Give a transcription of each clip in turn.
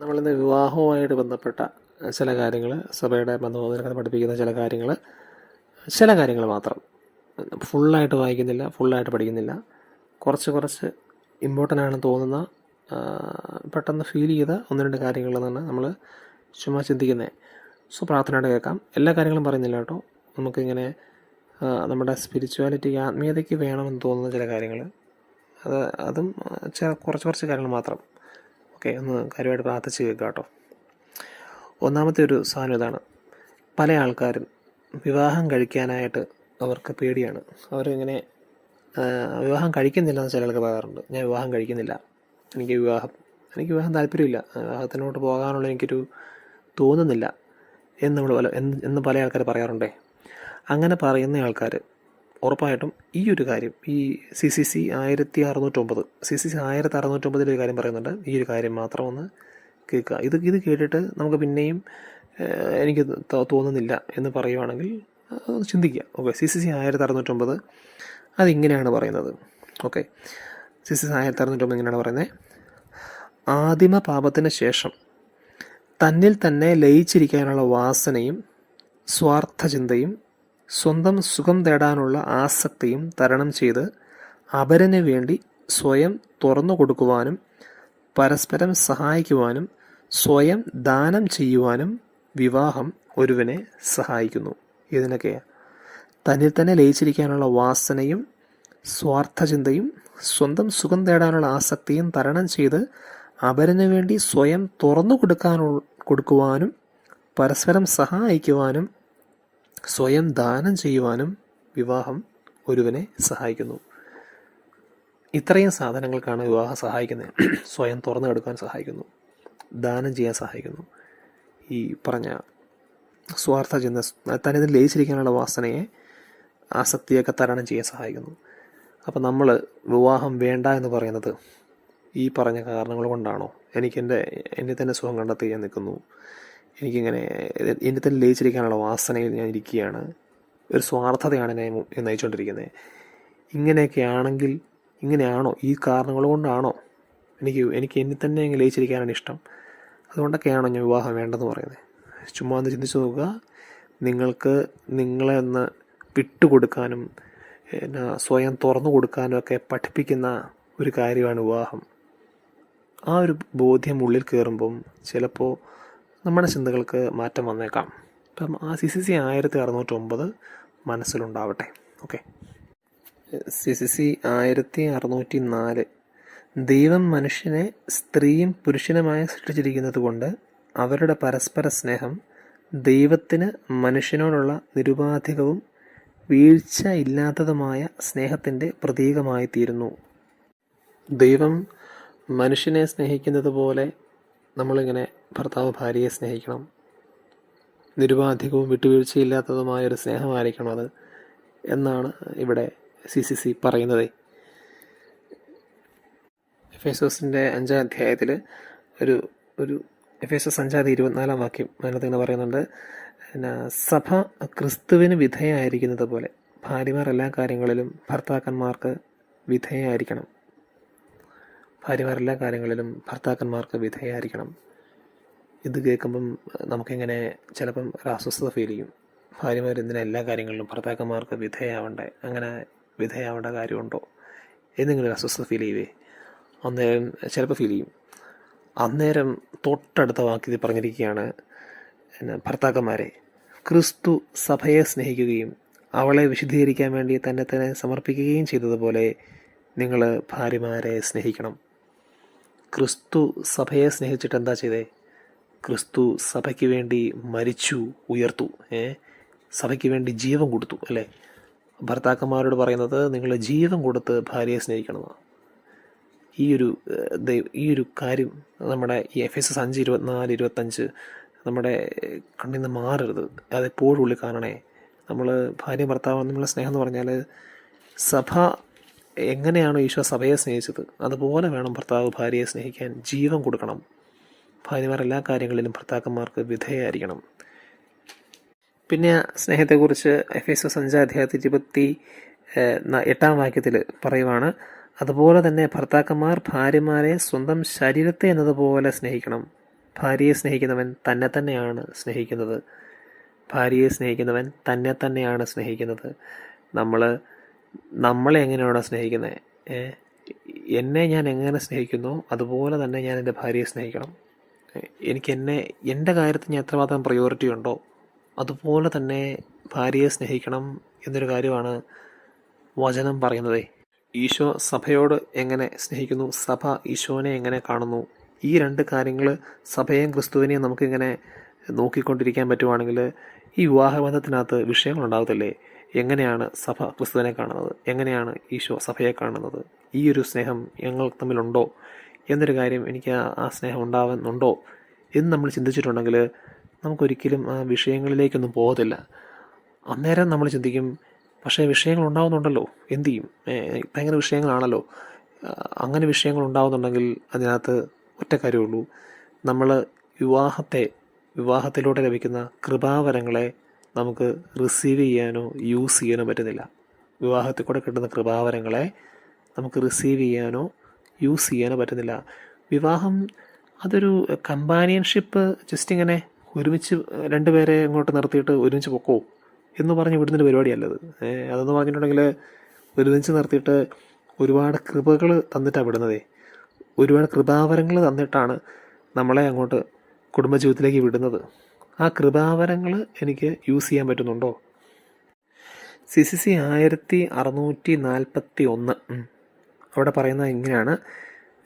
നമ്മളിന്ന് വിവാഹവുമായിട്ട് ബന്ധപ്പെട്ട ചില കാര്യങ്ങൾ സഭയുടെ ബന്ധുബോധനങ്ങൾ പഠിപ്പിക്കുന്ന ചില കാര്യങ്ങൾ ചില കാര്യങ്ങൾ മാത്രം. ഫുള്ളായിട്ട് വായിക്കുന്നില്ല ഫുള്ളായിട്ട് പഠിക്കുന്നില്ല. കുറച്ച് കുറച്ച് ഇമ്പോർട്ടന്റ് ആണെന്ന് തോന്നുന്ന പെട്ടെന്ന് ഫീൽ ചെയ്ത ഒന്ന് രണ്ട് കാര്യങ്ങൾ തന്നെ നമ്മൾ ചുമ്മാ ചിന്തിക്കുന്നത് സോ പ്രാർത്ഥനയോടെ കേൾക്കാം. എല്ലാ കാര്യങ്ങളും പറയുന്നില്ല കേട്ടോ. നമുക്കിങ്ങനെ നമ്മുടെ സ്പിരിച്വാലിറ്റി ആത്മീയതയ്ക്ക് വേണമെന്ന് തോന്നുന്ന ചില കാര്യങ്ങൾ അത് അതും കുറച്ച് കുറച്ച് കാര്യങ്ങൾ മാത്രം. ഓക്കെ ഒന്ന് കാര്യമായിട്ട് പ്രാർത്ഥിച്ച് കേൾക്കുക കേട്ടോ. ഒന്നാമത്തെ ഒരു സാധനം ഇതാണ്. പല ആൾക്കാരും വിവാഹം കഴിക്കാനായിട്ട് അവർക്ക് പേടിയാണ്. അവരിങ്ങനെ വിവാഹം കഴിക്കുന്നില്ല എന്ന് ചിലർക്ക് പറയാറുണ്ട്. ഞാൻ വിവാഹം കഴിക്കുന്നില്ല. എനിക്ക് വിവാഹം എനിക്ക് വിവാഹം താല്പര്യമില്ല. വിവാഹത്തിനോട്ട് പോകാനുള്ള എനിക്കൊരു തോന്നുന്നില്ല. എന്ന് നമ്മൾ പല എന്ന് പല ആൾക്കാർ പറയാറുണ്ടേ. അങ്ങനെ പറയുന്ന ആൾക്കാർ ഉറപ്പായിട്ടും ഈ ഒരു കാര്യം ഈ സി സി സി ആയിരത്തി അറുന്നൂറ്റൊമ്പത് സി സി സി ആയിരത്തി അറുന്നൂറ്റൊമ്പതിന്റെ ഒരു കാര്യം പറയുന്നുണ്ട്. ഈ ഒരു കാര്യം മാത്രം ഒന്ന് കേൾക്കുക. ഇത് ഇത് കേട്ടിട്ട് നമുക്ക് പിന്നെയും എനിക്ക് തോന്നുന്നില്ല എന്ന് പറയുവാണെങ്കിൽ ചിന്തിക്കുക. ഓക്കെ സി സി സി ആയിരത്തി അറുന്നൂറ്റൊമ്പത് അതിങ്ങനെയാണ് പറയുന്നത്. ഓക്കെ സി സി സി ആയിരത്തി അറുന്നൂറ്റൊമ്പത് ഇങ്ങനെയാണ് പറയുന്നത് ആദിമ പാപത്തിന് ശേഷം തന്നിൽ തന്നെ ലയിച്ചിരിക്കാനുള്ള വാസനയും സ്വാർത്ഥ ചിന്തയും സ്വന്തം സുഖം തേടാനുള്ള ആസക്തിയും തരണം ചെയ്ത് അപരന് വേണ്ടി സ്വയം തുറന്നു കൊടുക്കുവാനും പരസ്പരം സഹായിക്കുവാനും സ്വയം ദാനം ചെയ്യുവാനും വിവാഹം ഒരുവനെ സഹായിക്കുന്നു. ഇതിനൊക്കെ തന്നിൽ തന്നെ ലയിച്ചിരിക്കാനുള്ള വാസനയും സ്വാർത്ഥചിന്തയും സ്വന്തം സുഖം തേടാനുള്ള ആസക്തിയും തരണം ചെയ്ത് അപരന് വേണ്ടി സ്വയം തുറന്നു കൊടുക്കാനു കൊടുക്കുവാനും പരസ്പരം സഹായിക്കുവാനും സ്വയം ദാനം ചെയ്യുവാനും വിവാഹം ഒരുവനെ സഹായിക്കുന്നു. ഇത്രയും സാധനങ്ങൾക്കാണ് വിവാഹം സഹായിക്കുന്നത്. സ്വയം തുറന്നു കൊടുക്കാൻ സഹായിക്കുന്നു. ദാനം ചെയ്യാൻ സഹായിക്കുന്നു. ഈ പറഞ്ഞ സ്വാർത്ഥ ചിന്ത തന്നിൽ ലയിച്ചിരിക്കാനുള്ള വാസനയെ ആസക്തിയൊക്കെ തരണം ചെയ്യാൻ സഹായിക്കുന്നു. അപ്പം നമ്മൾ വിവാഹം വേണ്ട എന്ന് പറയുന്നത് ഈ പറഞ്ഞ കാരണങ്ങൾ കൊണ്ടാണോ? എനിക്കെന്റെ എന്നെ തന്നെ സുഖം കണ്ടെത്തി ഞാൻ നിൽക്കുന്നു. എനിക്കിങ്ങനെ എന്റെ തന്നെ ലയിച്ചിരിക്കാനുള്ള വാസനയിൽ ഞാൻ ഇരിക്കുകയാണ്. ഒരു സ്വാർത്ഥതയാണ് എന്നെ നയിച്ചുകൊണ്ടിരിക്കുന്നത്. ഇങ്ങനെയൊക്കെ ആണെങ്കിൽ ഇങ്ങനെയാണോ? ഈ കാരണങ്ങൾ കൊണ്ടാണോ? എനിക്ക് എനിക്ക് എന്നെ തന്നെ അങ്ങ് ലയിച്ചിരിക്കാനാണ് ഇഷ്ടം. അതുകൊണ്ടൊക്കെയാണോ ഞാൻ വിവാഹം വേണ്ടെന്ന് പറയുന്നത്? ചുമ്മാ ഒന്ന് ചിന്തിച്ച് നോക്കുക. നിങ്ങൾക്ക് നിങ്ങളെ ഒന്ന് വിട്ടുകൊടുക്കാനും പിന്നെ സ്വയം തുറന്നു കൊടുക്കാനും ഒക്കെ പഠിപ്പിക്കുന്ന ഒരു കാര്യമാണ് വിവാഹം. ആ ഒരു ബോധ്യം ഉള്ളിൽ കയറുമ്പം ചിലപ്പോൾ നമ്മുടെ ചിന്തകൾക്ക് മാറ്റം വന്നേക്കാം. അപ്പം ആ സി സി സി ആയിരത്തി അറുന്നൂറ്റൊമ്പത് മനസ്സിലുണ്ടാവട്ടെ. ഓക്കെ. സി സി സി ആയിരത്തി അറുന്നൂറ്റി നാല് ദൈവം മനുഷ്യനെ സ്ത്രീയും പുരുഷനുമായി സൃഷ്ടിച്ചിരിക്കുന്നത് കൊണ്ട് അവരുടെ പരസ്പര സ്നേഹം ദൈവത്തിന് മനുഷ്യനോടുള്ള നിരുപാധികവും വീഴ്ച ഇല്ലാത്തതുമായ സ്നേഹത്തിന്റെ പ്രതീകമായി തീരുന്നു ദൈവം മനുഷ്യനെ സ്നേഹിക്കുന്നത് പോലെ നമ്മളിങ്ങനെ ഭർത്താവ് ഭാര്യയെ സ്നേഹിക്കണം. നിരുപാധികവും വിട്ടുവീഴ്ചയില്ലാത്തതുമായ ഒരു സ്നേഹമായിരിക്കണം അത് എന്നാണ് ഇവിടെ സി സി സി പറയുന്നത്. എഫ് എസ് എസിന്റെ അഞ്ചാം അധ്യായത്തിൽ ഒരു ഒരു എഫ് എസ് എസ് അഞ്ചാം ഇരുപത്തിനാലാം വാക്യം അതിനകത്ത് ഇങ്ങനെ പറയുന്നുണ്ട്. പിന്നെ സഭ ക്രിസ്തുവിന് വിധേയമായിരിക്കുന്നത് പോലെ ഭാര്യമാർ എല്ലാ കാര്യങ്ങളിലും ഭർത്താക്കന്മാർക്ക് വിധേയമായിരിക്കണം ഭാര്യമാർ എല്ലാ കാര്യങ്ങളിലും ഭർത്താക്കന്മാർക്ക് വിധേയായിരിക്കണം. ഇത് കേൾക്കുമ്പം നമുക്കിങ്ങനെ ചിലപ്പം ഒരു അസ്വസ്ഥത ഫീൽ ചെയ്യും. ഭാര്യമാർ എന്തിനാ എല്ലാ കാര്യങ്ങളിലും ഭർത്താക്കന്മാർക്ക് വിധേയാവണ്ടേ? അങ്ങനെ വിധേയാവേണ്ട കാര്യമുണ്ടോ? എന്നിങ്ങനെ ഒരു അസ്വസ്ഥത ഫീൽ ചെയ്യുവേ അന്നേരം ചിലപ്പോൾ ഫീൽ ചെയ്യും. അന്നേരം തൊട്ടടുത്ത വാക്യത്തിൽ പറഞ്ഞിരിക്കുകയാണ് ഭർത്താക്കന്മാരെ ക്രിസ്തു സഭയെ സ്നേഹിക്കുകയും അവളെ വിശുദ്ധീകരിക്കാൻ വേണ്ടി തന്നെ തന്നെ സമർപ്പിക്കുകയും ചെയ്തതുപോലെ നിങ്ങൾ ഭാര്യമാരെ സ്നേഹിക്കണം. ക്രിസ്തു സഭയെ സ്നേഹിച്ചിട്ട് എന്താ ചെയ്തേ? ക്രിസ്തു സഭയ്ക്ക് വേണ്ടി മരിച്ചു ഉയർത്തു ഏ? സഭയ്ക്ക് വേണ്ടി ജീവൻ കൊടുത്തു അല്ലേ? ഭർത്താക്കന്മാരോട് പറയുന്നത് നിങ്ങൾ ജീവൻ കൊടുത്ത് ഭാര്യയെ സ്നേഹിക്കണമെന്നാണ് ഈ ഒരു ഈ ഒരു കാര്യം നമ്മുടെ ഈ എഫ് എസ് അഞ്ച് ഇരുപത്തിനാല് ഇരുപത്തഞ്ച് നമ്മുടെ കണ്ണിൽ നിന്ന് മാറരുത്. അതെപ്പോഴും ഉള്ളിൽ കാണണേ. നമ്മൾ ഭാര്യ ഭർത്താവ് നമ്മളെ സ്നേഹം എന്ന് പറഞ്ഞാൽ സഭ എങ്ങനെയാണോ ഈശോ സഭയെ സ്നേഹിച്ചത് അതുപോലെ വേണം ഭർത്താവ് ഭാര്യയെ സ്നേഹിക്കാൻ ജീവൻ കൊടുക്കണം. ഭാര്യമാർ എല്ലാ കാര്യങ്ങളിലും ഭർത്താക്കന്മാർക്ക് വിധേയായിരിക്കണം പിന്നെ സ്നേഹത്തെക്കുറിച്ച് എഫ് എസ് എസ് ഇരുപത്തി എട്ടാം വാക്യത്തിൽ പറയുവാണ് അതുപോലെ തന്നെ ഭർത്താക്കന്മാർ ഭാര്യമാരെ സ്വന്തം ശരീരത്തെ എന്നതുപോലെ സ്നേഹിക്കണം. ഭാര്യയെ സ്നേഹിക്കുന്നവൻ തന്നെ തന്നെയാണ് സ്നേഹിക്കുന്നത്. ഭാര്യയെ സ്നേഹിക്കുന്നവൻ തന്നെ തന്നെയാണ് സ്നേഹിക്കുന്നത്. നമ്മൾ നമ്മളെ എങ്ങനെയാണോ സ്നേഹിക്കുന്നത് എന്നെ ഞാൻ എങ്ങനെ സ്നേഹിക്കുന്നു അതുപോലെ തന്നെ ഞാൻ എന്റെ ഭാര്യയെ സ്നേഹിക്കണം. എനിക്ക് എന്നെ എന്റെ കാര്യത്തിൽ ഞാൻ എത്രമാത്രം പ്രയോറിറ്റി ഉണ്ടോ അതുപോലെ തന്നെ ഭാര്യയെ സ്നേഹിക്കണം എന്നൊരു കാര്യമാണ് വചനം പറയുന്നത്. ഈശോ സഭയോട് എങ്ങനെ സ്നേഹിക്കുന്നു? സഭ ഈശോനെ എങ്ങനെ കാണുന്നു? ഈ രണ്ട് കാര്യങ്ങൾ സഭയെയും ക്രിസ്തുവിനെയും നമുക്കിങ്ങനെ നോക്കിക്കൊണ്ടിരിക്കാൻ പറ്റുവാണെങ്കിൽ ഈ വിവാഹബന്ധത്തിനകത്ത് വിഷയങ്ങളുണ്ടാകത്തില്ലേ എങ്ങനെയാണ് സഭ ക്രിസ്തുവിനെ കാണുന്നത്? എങ്ങനെയാണ് ഈശോ സഭയെ കാണുന്നത്? ഈ ഒരു സ്നേഹം ഞങ്ങൾ തമ്മിലുണ്ടോ? എന്നൊരു കാര്യം എനിക്ക് ആ- സ്നേഹം ഉണ്ടാവുന്നുണ്ടോ? എന്ന് നമ്മൾ ചിന്തിച്ചിട്ടുണ്ടെങ്കിൽ നമുക്കൊരിക്കലും ആ വിഷയങ്ങളിലേക്കൊന്നും പോകത്തില്ല. അന്നേരം നമ്മൾ ചിന്തിക്കും പക്ഷേ വിഷയങ്ങൾ ഉണ്ടാവുന്നുണ്ടല്ലോ എന്ത് ചെയ്യും? ഭയങ്കര വിഷയങ്ങളാണല്ലോ. അങ്ങനെ വിഷയങ്ങൾ ഉണ്ടാവുന്നുണ്ടെങ്കിൽ അതിനകത്ത് ഒറ്റ കാര്യമുള്ളൂ. നമ്മൾ വിവാഹത്തെ വിവാഹത്തിലൂടെ ലഭിക്കുന്ന കൃപാവരങ്ങളെ നമുക്ക് റിസീവ് ചെയ്യാനോ യൂസ് ചെയ്യാനോ പറ്റുന്നില്ല. വിവാഹത്തിൽ കൂടെ കിട്ടുന്ന കൃപാവരങ്ങളെ നമുക്ക് റിസീവ് ചെയ്യാനോ യൂസ് ചെയ്യാനോ പറ്റുന്നില്ല. വിവാഹം അതൊരു കമ്പാനിയൻഷിപ്പ് ജസ്റ്റ് ഇങ്ങനെ ഒരുമിച്ച് രണ്ടുപേരെ ഇങ്ങോട്ട് നിർത്തിയിട്ട് ഒരുമിച്ച് പൊക്കോ എന്ന് പറഞ്ഞ് വിടുന്നൊരു പരിപാടിയല്ലത് അതെന്ന് പറഞ്ഞിട്ടുണ്ടെങ്കിൽ ഒരുമിച്ച് നിർത്തിയിട്ട് ഒരുപാട് കൃപകൾ തന്നിട്ടാണ് വിടുന്നതേ. ഒരുപാട് കൃപാവരങ്ങൾ തന്നിട്ടാണ് നമ്മളെ അങ്ങോട്ട് കുടുംബജീവിതത്തിലേക്ക് വിടുന്നത്. ആ കൃപാവരങ്ങൾ എനിക്ക് യൂസ് ചെയ്യാൻ പറ്റുന്നുണ്ടോ? സി സി സി ആയിരത്തി അറുന്നൂറ്റി നാൽപ്പത്തി ഒന്ന് അവിടെ പറയുന്നത് ഇങ്ങനെയാണ്.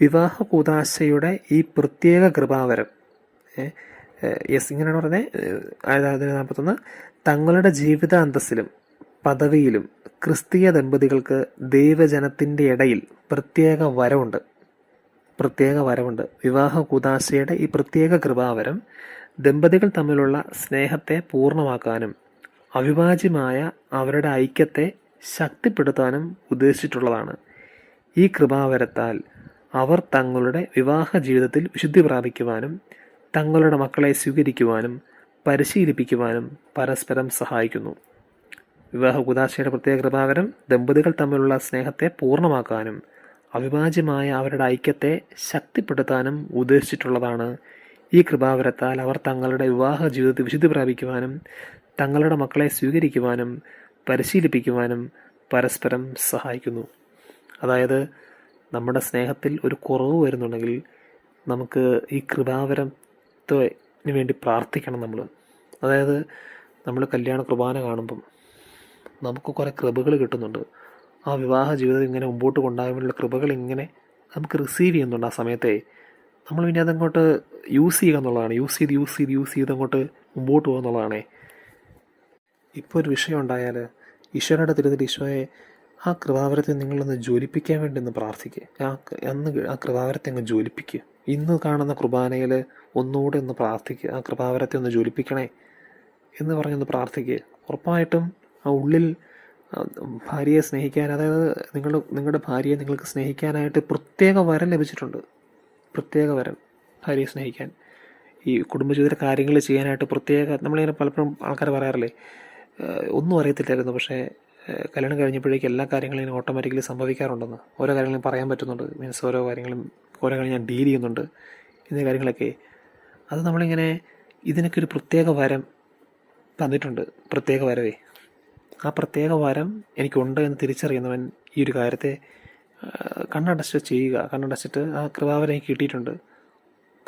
വിവാഹ കൂതാശയുടെ ഈ പ്രത്യേക കൃപാവരം. യെസ് ഇങ്ങനെയാണ് പറയുന്നത്. ആയിരത്തി നാൽപ്പത്തൊന്ന് തങ്ങളുടെ ജീവിത അന്തസ്സിലും പദവിയിലും ക്രിസ്തീയ ദമ്പതികൾക്ക് ദൈവജനത്തിന്റെ ഇടയിൽ പ്രത്യേക വരമുണ്ട് പ്രത്യേക വരവുണ്ട്. വിവാഹ കൂതാശയുടെ ഈ പ്രത്യേക കൃപാവരം ദമ്പതികൾ തമ്മിലുള്ള സ്നേഹത്തെ പൂർണമാക്കാനും അവിഭാജ്യമായ അവരുടെ ഐക്യത്തെ ശക്തിപ്പെടുത്താനും ഉദ്ദേശിച്ചിട്ടുള്ളതാണ്. ഈ കൃപാവരത്താൽ അവർ തങ്ങളുടെ വിവാഹ ജീവിതത്തിൽ വിശുദ്ധി പ്രാപിക്കുവാനും തങ്ങളുടെ മക്കളെ സ്വീകരിക്കുവാനും പരിശീലിപ്പിക്കുവാനും പരസ്പരം സഹായിക്കുന്നു. വിവാഹ കുദാശയുടെ പ്രത്യേക കൃപാകരം ദമ്പതികൾ തമ്മിലുള്ള സ്നേഹത്തെ പൂർണമാക്കാനും അവിഭാജ്യമായ അവരുടെ ഐക്യത്തെ ശക്തിപ്പെടുത്താനും ഉദ്ദേശിച്ചിട്ടുള്ളതാണ് ഈ കൃപാകരത്താൽ അവർ തങ്ങളുടെ വിവാഹ ജീവിതത്തിൽ വിശുദ്ധി പ്രാപിക്കുവാനും തങ്ങളുടെ മക്കളെ സ്വീകരിക്കുവാനും പരിശീലിപ്പിക്കുവാനും പരസ്പരം സഹായിക്കുന്നു. അതായത് നമ്മുടെ സ്നേഹത്തിൽ ഒരു കുറവ് വരുന്നുണ്ടെങ്കിൽ നമുക്ക് ഈ കൃപാവരത്തിന് വേണ്ടി പ്രാർത്ഥിക്കണം നമ്മൾ. അതായത് നമ്മൾ കല്യാണ കുർബാന കാണുമ്പം നമുക്ക് കുറേ കൃപകൾ കിട്ടുന്നുണ്ട്. ആ വിവാഹ ജീവിതം ഇങ്ങനെ മുമ്പോട്ട് കൊണ്ടുപോകാനുള്ള കൃപകൾ ഇങ്ങനെ നമുക്ക് റിസീവ് ചെയ്യുന്നുണ്ട് ആ സമയത്തെ. നമ്മൾ പിന്നെ അതങ്ങോട്ട് യൂസ് ചെയ്യുക എന്നുള്ളതാണ് യൂസ് ചെയ്ത് യൂസ് ചെയ്ത് യൂസ് ചെയ്ത് അങ്ങോട്ട് മുമ്പോട്ട് പോകുക എന്നുള്ളതാണേ ഇപ്പോൾ ഒരു വിഷയം ഉണ്ടായാൽ ഈശോയുടെ തിരുന്നിട്ട് ഈശോയെ ആ കൃപാവരത്തെ നിങ്ങളൊന്ന് ജ്വലിപ്പിക്കാൻ വേണ്ടി ഒന്ന് പ്രാർത്ഥിക്കുക ആ അന്ന് ആ കൃപാവരത്തെ അങ്ങ് ജ്വലിപ്പിക്കുക ഇന്ന് കാണുന്ന കുർബാനയിൽ ഒന്നുകൂടെ ഒന്ന് പ്രാർത്ഥിക്കുക ആ കൃപാവരത്തെ ഒന്ന് ജ്വലിപ്പിക്കണേ. എന്ന് പറഞ്ഞൊന്ന് പ്രാർത്ഥിക്കുക ഉറപ്പായിട്ടും ആ ഉള്ളിൽ ഭാര്യയെ സ്നേഹിക്കാൻ അതായത് നിങ്ങൾ നിങ്ങളുടെ ഭാര്യയെ നിങ്ങൾക്ക് സ്നേഹിക്കാനായിട്ട് പ്രത്യേക വരം ലഭിച്ചിട്ടുണ്ട്. പ്രത്യേക വരം. ഭാര്യയെ സ്നേഹിക്കാൻ. ഈ കുടുംബജീവിത കാര്യങ്ങൾ ചെയ്യാനായിട്ട് പ്രത്യേക നമ്മളിങ്ങനെ പലപ്പോഴും ആൾക്കാർ പറയാറില്ലേ ഒന്നും അറിയത്തില്ലായിരുന്നു. പക്ഷേ കല്യാണം കഴിഞ്ഞപ്പോഴേക്കും എല്ലാ കാര്യങ്ങളും ഇങ്ങനെ ഓട്ടോമാറ്റിക്കലി സംഭവിക്കാറുണ്ടെന്ന്. ഓരോ കാര്യങ്ങളും പറയാൻ പറ്റുന്നുണ്ട്. മീൻസ് ഓരോ കാര്യങ്ങളും ഓരോ കാര്യം ഞാൻ ഡീൽ ചെയ്യുന്നുണ്ട് എന്നീ കാര്യങ്ങളൊക്കെ. അത് നമ്മളിങ്ങനെ ഇതിനൊക്കെ ഒരു പ്രത്യേക വരം തന്നിട്ടുണ്ട്. പ്രത്യേക വരവേ. ആ പ്രത്യേക വരം എനിക്കുണ്ട് എന്ന് തിരിച്ചറിയുന്നവൻ ഈ ഒരു കാര്യത്തെ കണ്ണടച്ച് ചെയ്യുക കണ്ണടച്ചിട്ട് ആ കൃപാവരം കിട്ടിയിട്ടുണ്ട്.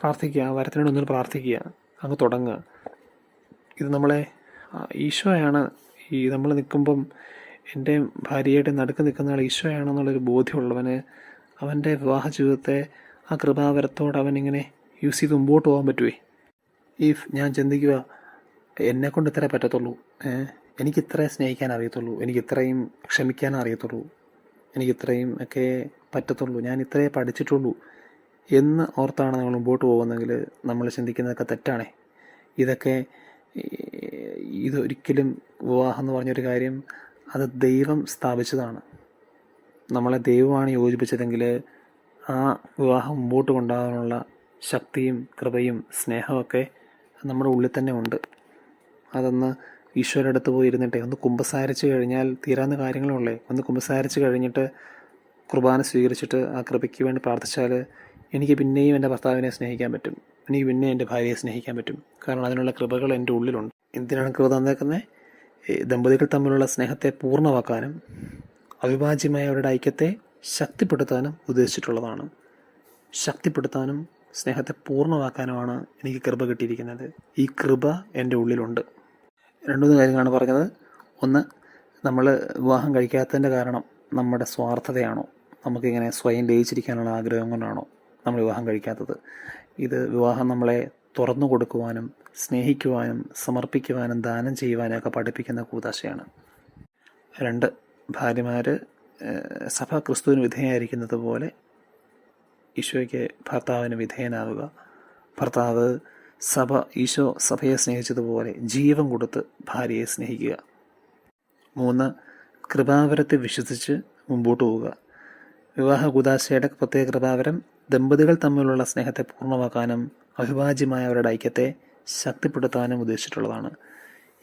പ്രാർത്ഥിക്കുക ആ വരത്തിനോട് ഒന്നിൽ പ്രാർത്ഥിക്കുക അങ്ങ് തുടങ്ങുക. ഇത് നമ്മളെ ഈശോയാണ് ഈ നമ്മൾ നിൽക്കുമ്പം എന്റെ ഭാര്യയുടെ നടുക്ക് നിൽക്കുന്ന ആൾ ഈശോയാണെന്നുള്ളൊരു ബോധ്യമുള്ളവന് അവന്റെ വിവാഹ ജീവിതത്തെ ആ കൃപാവരത്തോട് ഇങ്ങനെ യൂസ് ചെയ്ത് മുമ്പോട്ട് പോകാൻ പറ്റുമേ ഇഫ് ഞാൻ ചിന്തിക്കുക എന്നെ കൊണ്ട് ഇത്രേ പറ്റത്തുള്ളൂ. എനിക്ക് ഇത്രേ സ്നേഹിക്കാൻ അറിയത്തുള്ളൂ. എനിക്ക് ഇത്രയും ക്ഷമിക്കാൻ അറിയത്തുള്ളൂ. എനിക്ക് ഇത്രയും ഒക്കെ പറ്റത്തുള്ളൂ. ഞാൻ ഇത്രേ പഠിച്ചിട്ടുള്ളൂ. എന്ന് ഓർത്താണ് നമ്മൾ മുമ്പോട്ട് പോകുന്നതെങ്കിൽ നമ്മൾ ചിന്തിക്കുന്നതൊക്കെ തെറ്റാണേ. ഇതൊക്കെ ഇതൊരിക്കലും വിവാഹം എന്ന് പറഞ്ഞൊരു കാര്യം അത് ദൈവം സ്ഥാപിച്ചതാണ്. നമ്മളെ ദൈവമാണ് യോജിപ്പിച്ചതെങ്കിൽ ആ വിവാഹം മുമ്പോട്ട് കൊണ്ടുപോകാനുള്ള ശക്തിയും കൃപയും സ്നേഹമൊക്കെ നമ്മുടെ ഉള്ളിൽ തന്നെ ഉണ്ട്. അതൊന്ന് ഈശ്വരുടെ അടുത്ത് പോയി ഇരുന്നിട്ടേ ഒന്ന് കുമ്പസാരിച്ച് കഴിഞ്ഞാൽ തീരാവുന്ന കാര്യങ്ങളുള്ളേ ഒന്ന് കുമ്പസാരിച്ച് കഴിഞ്ഞിട്ട് കുർബാന സ്വീകരിച്ചിട്ട് ആ കൃപയ്ക്ക് വേണ്ടി പ്രാർത്ഥിച്ചാൽ എനിക്ക് പിന്നെയും എന്റെ ഭർത്താവിനെ സ്നേഹിക്കാൻ പറ്റും. എനിക്ക് പിന്നെ എന്റെ ഭാര്യയെ സ്നേഹിക്കാൻ പറ്റും. കാരണം അതിനുള്ള കൃപകൾ എന്റെ ഉള്ളിലുണ്ട്. എന്തിനാണ് കൃപ തന്നേക്കുന്നത് ദമ്പതികൾ തമ്മിലുള്ള സ്നേഹത്തെ പൂർണമാക്കാനും അവിഭാജ്യമായ അവരുടെ ഐക്യത്തെ ശക്തിപ്പെടുത്താനും ഉദ്ദേശിച്ചിട്ടുള്ളതാണ്. ശക്തിപ്പെടുത്താനും സ്നേഹത്തെ പൂർണമാക്കാനുമാണ് എനിക്ക് കൃപ കിട്ടിയിരിക്കുന്നത്. ഈ കൃപ എന്റെ ഉള്ളിലുണ്ട്. രണ്ടുമൂന്ന് കാര്യങ്ങളാണ് പറഞ്ഞത്. ഒന്ന് നമ്മൾ വിവാഹം കഴിക്കാത്തതിന്റെ കാരണം നമ്മുടെ സ്വാർത്ഥതയാണോ? നമുക്കിങ്ങനെ സ്വയം ലയിച്ചിരിക്കാനുള്ള ആഗ്രഹം കൊണ്ടാണോ? നമ്മൾ വിവാഹം കഴിക്കാത്തത്. ഇത് വിവാഹം നമ്മളെ തുറന്നു കൊടുക്കുവാനും സ്നേഹിക്കുവാനും സമർപ്പിക്കുവാനും ദാനം ചെയ്യുവാനും ഒക്കെ പഠിപ്പിക്കുന്ന കൂതാശയാണ്. രണ്ട് ഭാര്യമാർ സഭ ക്രിസ്തുവിന് വിധേയമായിരിക്കുന്നത് പോലെ ഈശോയ്ക്ക് ഭർത്താവിന് വിധേയനാവുക. ഭർത്താവ് സഭ ഈശോ സഭയെ സ്നേഹിച്ചതുപോലെ ജീവൻ കൊടുത്ത് ഭാര്യയെ സ്നേഹിക്കുക. മൂന്ന് കൃപാവരത്തെ വിശ്വസിച്ച് മുമ്പോട്ട് പോവുക. വിവാഹ കുദാശയുടെ പ്രത്യേക കൃപാവരം ദമ്പതികൾ തമ്മിലുള്ള സ്നേഹത്തെ പൂർണമാക്കാനും അവിഭാജ്യമായ അവരുടെ ഐക്യത്തെ ശക്തിപ്പെടുത്താനും ഉദ്ദേശിച്ചിട്ടുള്ളതാണ്.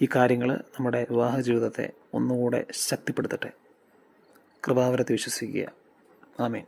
ഈ കാര്യങ്ങൾ നമ്മുടെ വിവാഹ ജീവിതത്തെ ഒന്നുകൂടെ ശക്തിപ്പെടുത്തട്ടെ. കൃപാവരത്തെ വിശ്വസിക്കുക. ആമേൻ.